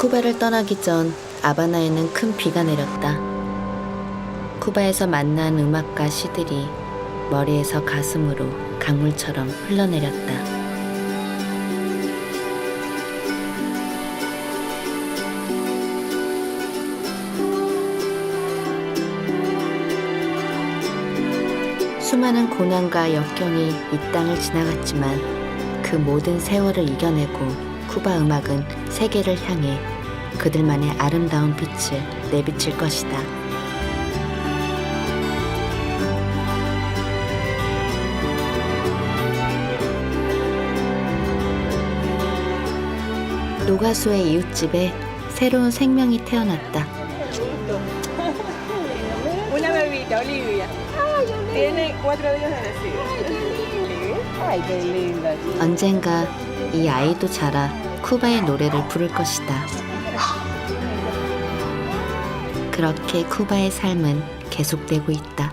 쿠바를 떠나기 전 아바나에는 큰 비가 내렸다. 쿠바에서 만난 음악과 시들이 머리에서 가슴으로 강물처럼 흘러내렸다. 수많은 고난과 역경이 이 땅을 지나갔지만 그 모든 세월을 이겨내고 쿠바 음악은 세계를 향해 그들만의 아름다운 빛을 내비칠 것이다. 노가수의 이웃집에 새로운 생명이 태어났다. 언젠가 이 아이도 자라 쿠바의 노래를 부를 것이다. 그렇게 쿠바의 삶은 계속되고 있다.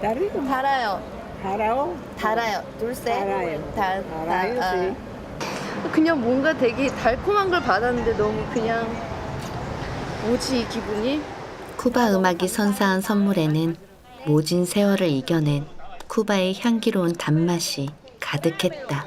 Rico. 달아요. Jarao. 달아요. 둘세. 달아요. 달. 달아요, 달-. 아. 그냥 뭔가 되게 달콤한 걸 받았는데 너무 그냥 뭐지 이 기분이? 쿠바 음악이 선사한 선물에는 모진 세월을 이겨낸 쿠바의 향기로운 단맛이 가득했다.